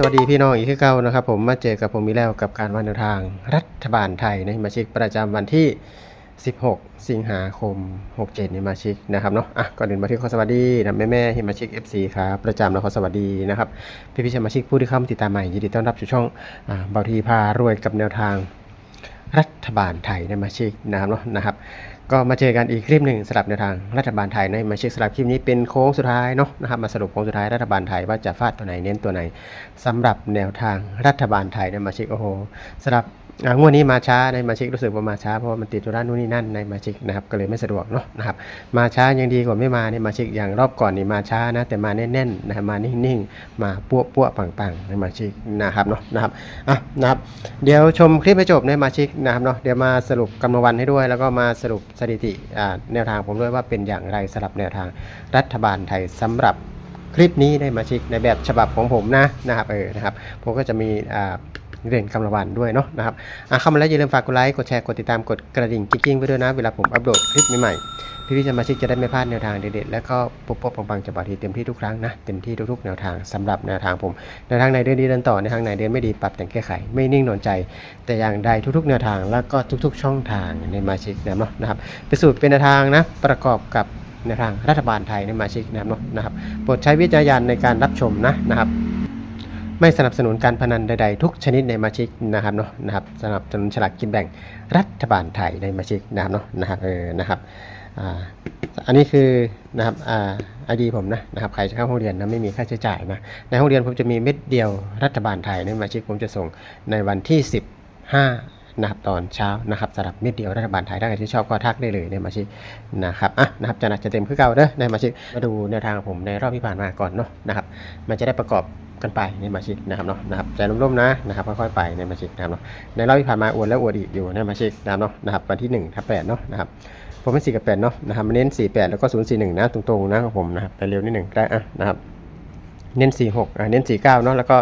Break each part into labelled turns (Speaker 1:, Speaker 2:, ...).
Speaker 1: สวัสดีพี่น้องอีกคือเก่านะครับ ผมมาเจอกับผมมีแล้วกับการวันแนวทางรัฐบาลไทยในมาชิกประจำวันที่ 16 สิงหาคม 67นี่มาชิกนะครับเนาะอะก่อนอื่นมาที่ขอสวัสดีนะแม่แม่ๆที่มาชิก FC ครับประจำแล้วขอสวัสดีนะครับพี่พี่ๆสมาชิกผู้ที่เข้ามาติดตามใหม่ยินดีต้อนรับสู่ช่องอ่าเบาทีพารวยกับแนวทาง รัฐบาลไทยในมาชิกนะครับเนาะนะครับ ก็มาเจอกันอีกคลิปหนึ่งสลับแนวทางรัฐบาลไทยในมาชิกสลับคลิปนี้เป็นโค้งสุดท้ายเนาะนะครับมาสรุปโค้งสุดท้ายรัฐบาลไทยว่าจะฟาดตัวไหนเน้นตัวไหนสำหรับแนวทางรัฐบาลไทยในมาชิกโอ้โหสลับ งวดนี้มาช้าในมาชิกรู้สึกว่ามาช้าเพราะว่ามันติดธุระนู่นนี่นั่นในมาชิกนะครับก็เลยไม่สะดวกเนาะนะครับมาช้ายังดีกว่าไม่มาในมาชิกอย่างรอบก่อนนี่มาช้านะแต่มาแน่นๆนะมานิ่งๆมาปั้วปั้วๆปังๆในมาชิกนะครับเนาะนะครับอะนะครับเดี๋ยวชมคลิปไปจบในมาชิกนะครับเนาะเดี๋ยวมาสรุปกำลังวันให้ด้วย แล้วก็มาสรุปสถิติอ่าแนวทางผมด้วยว่าเป็นอย่างไรสำหรับแนวทางรัฐบาลไทยสำหรับคลิปนี้ได้มาชิกในแบบฉบับของผมนะนะครับเออนะครับผมก็จะมีอ่า เรียนกำลังวันด้วยเนาะนะครับอะเข้ามาแล้วอย่าลืมฝากกดไลค์กดแชร์กดติดตามกดกระดิ่งกิ๊งๆไว้ด้วยนะเวลาผมอัปโหลดคลิปใหม่ๆพี่ๆสมาชิกจะได้ไม่พลาดแนวทางเด็ดๆแล้วก็ปุ๊บๆปังๆจะบอกทีเต็มที่ทุกครั้งนะเต็มที่ทุกๆแนวทางสำหในวทางผมแนวทางไหนเดินดีเดินต่อในทางไหนเดินไม่ดีปรับแต่งแก้ไข ไม่นิ่งนอนใจ แต่อย่างใดทุกๆแนวทางแล้วก็ทุกๆ ช่องทางในมาชิกนะเนาะนะครับเป็นสูตรเป็นแนวทางนะประกอบกับแนวทางรัฐบาลไทยในมาชิกนะครับเนาะนะครับโปรดใช้วิจารณญาณในการรับชมนะนะครับ ไม่สนับสนุนการพนันใดๆทุกชนิดในมาชิกนะครับเนาะนะครับสนับสนุนฉลากกินแบ่งรัฐบาลไทยในมาชิกนะครับเนาะนะครับเออนะครับอันนี้คือนะครับอ่าไอดีผมนะนะครับใครจะเข้าห้องเรียนนะไม่มีค่าใช้จ่ายนะในห้องเรียนผมจะมีเม็ดเดียวรัฐบาลไทยในมาชิกผมจะส่งในวันที่ 15 นะครับตอนเช้านะครับสำหรับเม็ดเดียวรัฐบาลไทยถ้าใครที่ชอบก็ทักได้เลยในมาชินะครับอะนะครับจะหนักจะเต็มคือเก่าเด้อในมาชิมาดูแนวทางของผมในรอบที่ผ่านมาก่อนเนาะนะครับมันจะได้ประกอบกันไปในมาชิกนะครับเนาะนะครับใจร่มๆนะนะครับค่อยๆไปในมาชิกนะครับเนาะในรอบที่ผ่านมาอวดแล้วอวดอีกอยู่ในมาชิกนะครับเนาะนะครับวันที่1ทับ8เนาะนะครับผมเป็น4กับ8เนาะนะครับเน้น48แปดแล้วก็041นะตรงๆนะของผมนะครับแต่เร็วนิดหนึ่งได้อะนะครับเน้น46อะเน้น49เนาะแล้วก็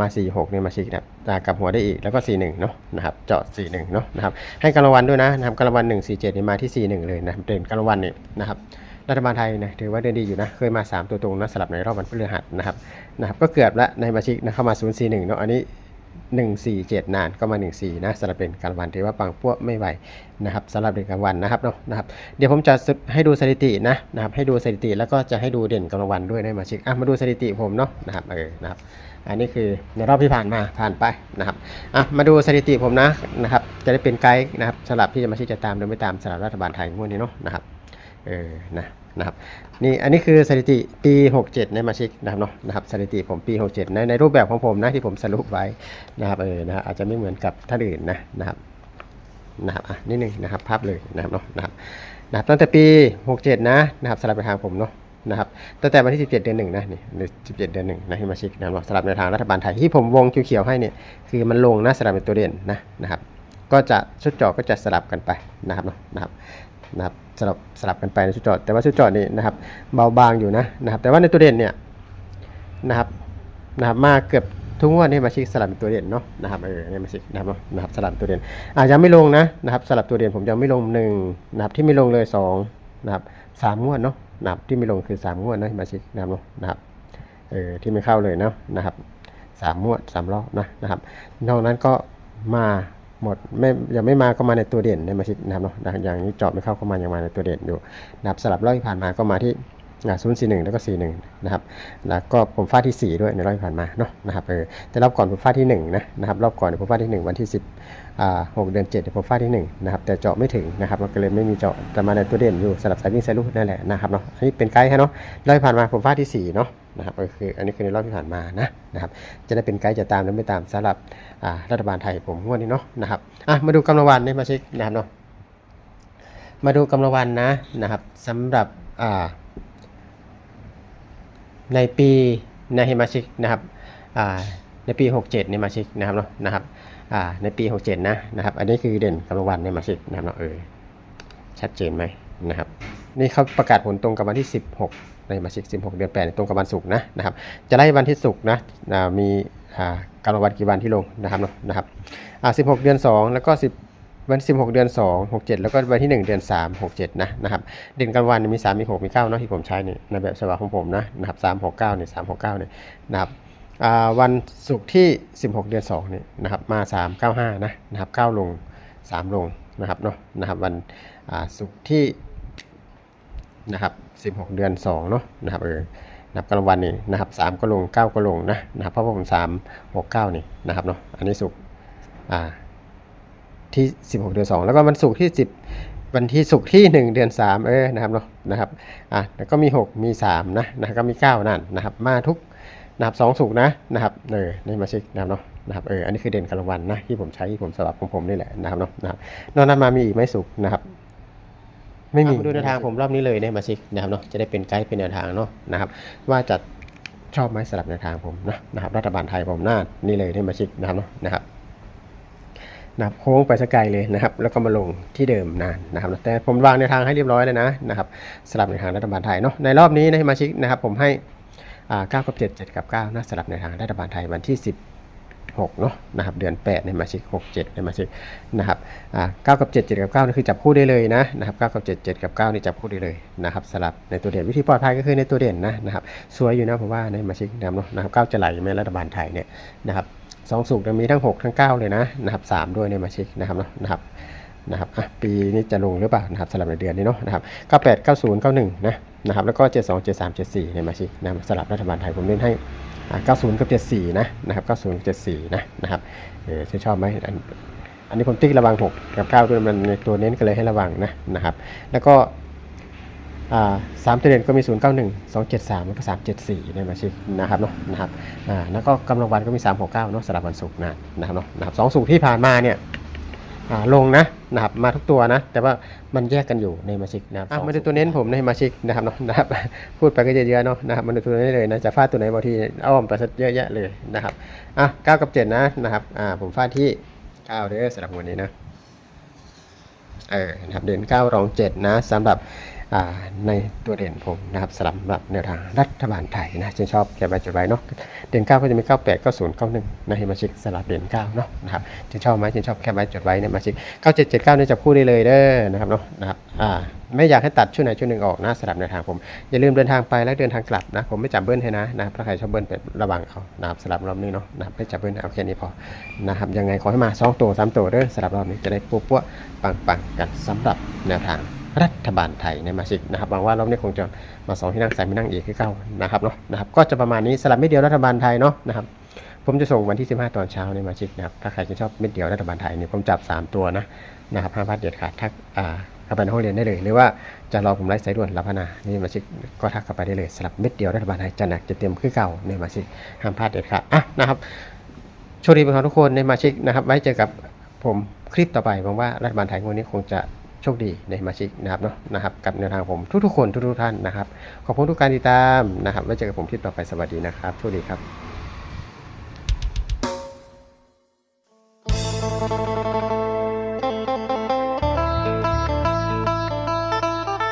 Speaker 1: มา 46เนี่ยมาชิกนะครับอ่ากลับหัวได้อีกแล้วก็ 41 เนาะนะครับเจาะ 41 เนาะนะครับให้กำลังวันด้วยนะนะครับกำลังวัน 147เนี่ยมาที่ 41 เลยนะครับเด่นกำลังวันเนี่ยนะครับรัฐบาลไทยนะถือว่าเดินดีอยู่นะเคยมา 3 ตัวตรงนะสลับในรอบวันพฤหัสนะครับนะครับก็เกือบละในมาชิกนะเข้ามา 041 เนาะอันนี้ 147นานก็มา 14 นะสำหรับเป็นกลางวันถือว่าปังปั้วไม่ไหวนะครับสำหรับเด่นกลางวันนะครับเนาะนะครับเดี๋ยวผมจะให้ดูสถิตินะนะครับให้ดูสถิติแล้วก็จะให้ดูเด่นกลางวันด้วยนะมาชิกอะมาดูสถิติผมเนาะนะครับเออนะครับอันนี้คือในรอบที่ผ่านมาผ่านไปนะครับอะมาดูสถิติผมนะนะครับจะได้เป็นไกด์นะครับสำหรับที่จะมาชิกจะตามหรือไม่ตามสำหรับรัฐบาลไทยงวดนี้เนาะนะครับเออนะ นะครับนี่อันนี้คือสถิติปี 67 ในมาชิกนะครับเนาะนะครับสถิติผมปี 67 ในในรูปแบบของผมนะที่ผมสรุปไว้นะครับเออนะอาจจะไม่เหมือนกับท่านอื่นนะนะครับนะครับอะนิดนึงนะครับภาพเลยนะครับเนาะนะครับนะครับตั้งแต่ปี 67 นะนะครับสลับไปทางผมเนาะนะครับตั้งแต่วันที่ 17 เดือนหนึ่งนะนี่หรือ17 เดือนหนึ่งนะที่มาชิกนะครับสลับในทางรัฐบาลไทยที่ผมวงเขียวๆให้เนี่ยคือมันลงนะสลับเป็นตัวเด่นนะนะครับก็จะชุดจอก็จะสลับกันไปนะครับเนาะนะครับ นะครับสลับสลับกันไปในชุดจอด แต่ว่าชุดจอดนี่นะครับเบาบางอยู่นะนะครับแต่ว่าในตัวเด่นเนี่ยนะครับนะครับมาเกือบทุกงวดนี่มาชิกสลับเป็นตัวเด่นเนาะนะครับเออเนี่ยมาชิกนะครับนะครับสลับตัวเด่นอาจจะไม่ลงนะนะครับสลับตัวเด่นผมยังไม่ลงหนึ่งนะครับที่ไม่ลงเลยสองนะครับสามงวดเนาะนะครับที่ไม่ลงคือสามงวดนะมาชิกนะครับนะนะครับเออที่ไม่เข้าเลยเนาะนะครับสามงวดสามรอบนะนะครับนอกนั้นก็มา หมดไม่ยังไม่มาก็มาในตัวเด่นในมาชิกนะครับเนาะอย่างนี้เจาะไม่เข้าก็มายังมาในตัวเด่นอยู่นะครับสลับรอบที่ผ่านมาก็มาที่ศูนย์สี่หนึ่งแล้วก็สี่หนึ่งนะครับแล้วก็ผมฟาดที่สี่ด้วยในรอบที่ผ่านมาเนาะนะครับเออแต่รอบก่อนผมฟาดที่หนึ่งนะนะครับรอบก่อนผมฟาดที่หนึ่งวันที่สิบหกเดือนเจ็ดผมฟาดที่หนึ่งนะครับแต่เจาะไม่ถึงนะครับมันก็เลยไม่มีเจาะแต่มาในตัวเด่นอยู่สำหรับสายวิ่งสายลูกนั่นแหละนะครับเนาะอันนี้เป็นไกด์ฮะเนาะรอบที่ผ่านมาผมฟาดที่สี่เนาะ นะครับก็คืออันนี้คือในรอบที่ผ่านมานะนะครับจะได้เป็นไกด์จะตามหรือไม่ตามสำหรับรัฐบาลไทยผมงวดนี้เนาะนะครับอะมาดูกำลังวันนี่มาเช็คนะครับเนาะมาดูกำลังวันนะนะครับสำหรับในปีในฮิมาชิกนะครับในปี 67เนี่ยมาชิกนะครับเนาะนะครับในปี 67 นะนะครับ อันนี้คือเด่นกำลังวันในมาชิกนะครับเนาะเออชัดเจนไหมนะครับ นี่เขาประกาศผลตรงกับวันที่ 16 ในมาชิก 16 เดือน8ตรงกับวันศุกร์นะนะครับ จะไล่วันที่ศุกร์นะมีอ่ากำลังวันกี่วันที่ลงนะครับเนาะนะครับ16 เดือน 2 แล้วก็ 10วันที่16 เดือน 2 67 แล้วก็วันที่ 1 เดือน 3 67 นะนะครับเด่นกลางวันมี 3 มี 6 มี 9 เนาะที่ผมใช้นี่ในแบบฉบับของผมนะนะครับ3 6 9เนี่ย3 6 9เนี่ยนะครับวันศุกร์ที่ 16 เดือน2นี่นะครับมา 395 นะนะครับ9ลง 3 ลงนะครับเนาะนะครับวันศุกร์ที่ นะครับ 16 เดือน 2 เนาะนะครับเออนับกลางวันนี่นะครับ3ก็ลง9ก็ลงนะนะครับเพราะว่าผม3 6 9นี่นะครับเนาะอันนี้ศุกอ่าที่16เดือน2แล้วก็วันศุกร์ที่10วันที่ศุกร์ที่1เดือน3เออนะครับเนาะนะครับอะแล้วก็มี6มี3นะนะครับก็มี9นั่นนะครับมาทุกนะครับสองสุกนะนะครับเออนี่มาเช็คนะครับเนาะนะครับเอออันนี้คือเด่นกลางวันนะที่ผมใช้ที่ผมสลับของผมนี่แหละนะครับเนาะนะครับนอกนั้นมามีอีกไหมสุกนะครับ ไม่มีดูแนวทางผมรอบนี้เลยเนี่ยมาเช็คนะครับเนาะจะได้เป็นไกด์เป็นแนวทางเนาะนะครับ ว่าจะชอบไหมสลับแนวทางผมนะนะครับรัฐบาลไทยผมหน้านี่เลยเนี่ยมาเช็คนะครับเนาะนะครับนะครับโค้งไปสกไกลเลยนะครับ แล้วก็มาลงที่เดิมนานนะครับแต่ผมวางแนวทางให้เรียบร้อยเลยนะนะครับสลับในวทางรัฐบาลไทยเนาะในรอบนี้นะมาชิกนะครับ ผมให้อ่า9กับ7 7กับ9นะสลับในทางรัฐบาลไทยวันที่ 6เนาะนะครับเดือน8ในมาชิก6 7ในมาชิกนะครับอ่า9กับ7 7กับ9นี่คือจับคู่ได้เลยนะนะครับ9กับ7 7กับ9นี่จับคู่ได้เลยนะครับสลับในตัวเด่นวิธีปลอดภัยก็คือในตัวเด่นนะนะครับสวยอยู่นะผมว่าในมาชิกนะครับเนาะนะครับ9จะไหลไม่รัฐบาลไทยเนี่ยนะครับสองสุกจะมีทั้ง 6 ทั้ง 9 เลยนะนะครับ3ด้วยในมาชิกนะครับเนาะนะครับ นะครับอะปีนี้จะลงหรือเปล่านะครับสลับในเดือนนี้เนาะนะครับ98 90 91นะนะครับแล้วก็ 72 73 74ในมาชิกนะสลับรัฐบาลไทยผมเล่นให้90กับ74นะนะครับ90กับ74นะนะครับเออชื่นชอบไหมอันอันนี้ผมติ๊กระวัง 6 กับ9ด้วยมันในตัวเน้นก็เลยให้ระวังนะนะครับ แล้วก็อ่าสามตัวเด่นก็มี 091 273 แล้วก็ 374เนี่ยมาชิกนะครับเนาะนะครับอ่าแล้วก็กำลังวันก็มี 369เนาะสำหรับวันศุกร์นะนะครับเนาะนะครับสองศุกร์ที่ผ่านมาเนี่ย ลงนะนะครับมาทุกตัวนะ แต่ว่ามันแยกกันอยู่ในมาชิกนะครับอะมาดูตัวเน้นผมในมาชิกนะครับเนาะนะครับพูดไปก็เยอะๆเนาะนะครับมาดูตัวนี้เลยนะจะฟาดตัวไหนบางทีอ้อมไปซะเยอะแยะเลยนะครับอะเก้ากับเจ็ดนะนะครับอ่าผมฟาดที่เก้าเด้อสำหรับวันนี้นะเออนะครับเด่นเก้ารองเจ็ดนะสำหรับอ่า ในตัวเด่นผมนะครับสำหรับแนวทางรัฐบาลไทยนะฉันชอบแกไว้จดไว้เนาะเด่นเก้าก็จะมีเก้าแปดเก้าศูนย์เก้าหนึ่งนะเห็นมาชิกสลับเด่นเก้าเนาะนะครับฉันชอบไหมฉันชอบแคปไว้จดไว้เนี่ยมาชิกเก้าเจ็ดเจ็ดเก้าเนี่ยจะพูดได้เลยเด้อนะครับเนาะนะครับอ่าไม่อยากให้ตัดช่วงไหนช่วงหนึ่งออกนะสลับแนวทางผม อย่าลืมเดินทางไปและเดินทางกลับนะผมไม่จับเบิ้ลให้นะนะครับถ้าใครชอบเบิ้ลไประวังเอานะครับสลับรอบนี้เนาะนะครับไม่จับเบิ้ลเอาแค่นี้พอนะครับยังไงขอให้มาสองตัวสามตัวเด้อสลับรอบนี้จะได้ปุ๊บปั๊วปังปังๆกันสำหรับแนวทาง รัฐบาลไทยในมาชิกนะครับหวังว่ารอบนี้คงจะมาสองที่นั่งใส่ไม่นั่งอีกคือเก้านะครับเนาะนะครับก็จะประมาณนี้สลับไม่เดียวรัฐบาลไทยเนาะนะครับผมจะส่งวันที่ 15 ตอนเช้าในมาชิกนะครับถ้าใครจะชอบเม็ดเดียวรัฐบาลไทยเนี่ยผมจับ 3 ตัวนะนะครับห้าพันเด็ดขาดทักอ่าเข้าไปในห้องเรียนได้เลย หรือว่าจะรอผมไลฟ์สายด่วนรับพนานี่มาชิกก็ทักเข้าไปได้เลยสลับเม็ดเดียวรัฐบาลไทยจะหนักจะเต็มคือเก่าในมาชิกห้ามพลาดเด็ดขาดอะนะครับโชคดีเป็นของทุกคนในมาชิกนะครับไว้เจอกับผมคลิปต่อไปหวังว่ารัฐบาลไทยงวดนี้คงจะ โชคดีในมาชิกนะครับเนาะนะครับกับแนวทางผมทุกๆคนทุกๆท่านนะครับ ขอบคุณทุกการติดตามนะครับไว้เจอกับผมที่ต่อไปสวัสดีนะครับโชคดีครับ